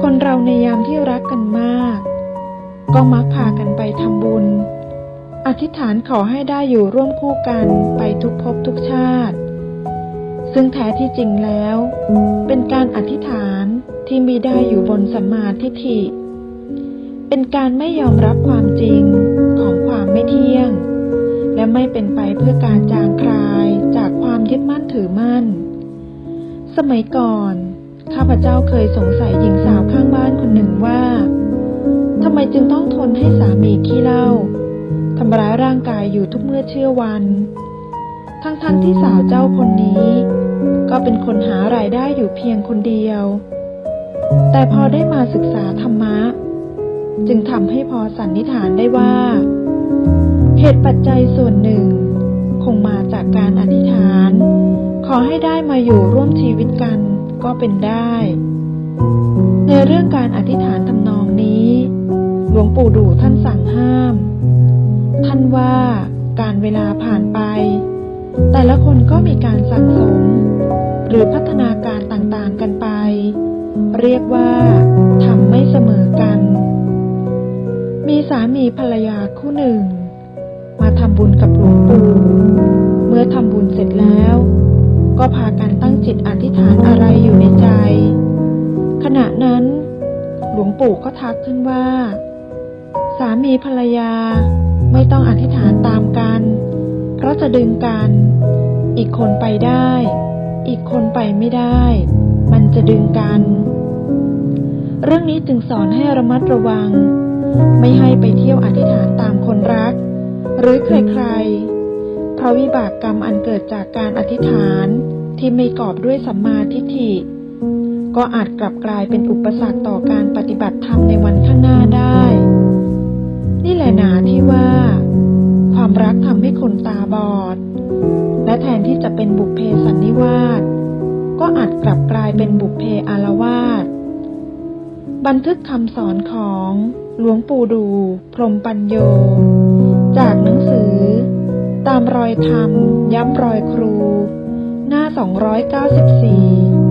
คนเราในยามที่รักกันมาก ก็มักพากันไปทำบุญ อธิษฐานขอให้ได้อยู่ร่วมคู่กันไปทุกภพทุกชาติ ซึ่งแท้ที่จริงแล้ว เป็นการอธิษฐานที่มีได้อยู่บนสัมมาทิฏฐิ เป็นการไม่ยอมรับความจริงของความไม่เที่ยง และไม่เป็นไปเพื่อการจางคลายจากความยึดมั่นถือมั่นสมัยก่อน ข้าพเจ้าเคยสงสัยหญิงสาวข้างบ้านคนหนึ่งว่าทำไมจึงต้องทนให้สามีขี้เหล้าทำร้ายร่างกายอยู่ทุกเมื่อเชื่อวัน ทั้งๆทที่สาวเจ้าคนนี้ ก็เป็นคนหารายได้อยู่เพียงคนเดียว แต่พอได้มาศึกษาธรรมะ จึงทำให้พอสันนิษฐานได้ว่า เหตุปัจจัยส่วนหนึ่ง คงมาจากการอธิษฐาน ขอให้ได้มาอยู่ร่วมชีวิตกัน ก็เป็นได้ ในเรื่องการอธิษฐานทำนองนี้ หลวงปู่ดูท่านสั่งห้าม ท่านว่าการเวลาผ่านไป แต่ละคนก็มีการสั่งสม หรือพัฒนาการต่างๆกันไป เรียกว่าทำไม่เสมอกัน มีสามีภรรยาคู่หนึ่ง มาทำบุญกับหลวงปู่ เมื่อทำบุญเสร็จแล้ว ก็พากันตั้งจิตอธิษฐานอะไรอยู่ในใจ ขณะนั้น หลวงปู่ก็ทักขึ้นว่า สามีภรรยาไม่ต้องอธิษฐานตามกัน เพราะจะดึงกัน อีกคนไปได้ อีกคนไปไม่ได้ มันจะดึงกัน เรื่องนี้จึงสอนให้ระมัดระวัง ไม่ให้ไปเที่ยวอธิษฐานตามคนรัก หรือใครๆ ราะวิบากกรรมอันเกิดจากการอธิษฐานที่ไม่กอบด้วยสัมมาทิฏฐิ ก็อาจกลับกลายเป็นอุปสรรคต่อการปฏิบัติธรรมในวันข้างหน้าได้ นี่แหละหนาที่ว่า ความรักทำให้คนตาบอด และแทนที่จะเป็นบุพเพสันนิวาสก็อาจกลับกลายเป็นบุพเพอารวาสบันทึกคำสอนของหลวงปู่ดู พรมปัญโย ตามรอยธรรม ย้ำรอยครู หน้า 294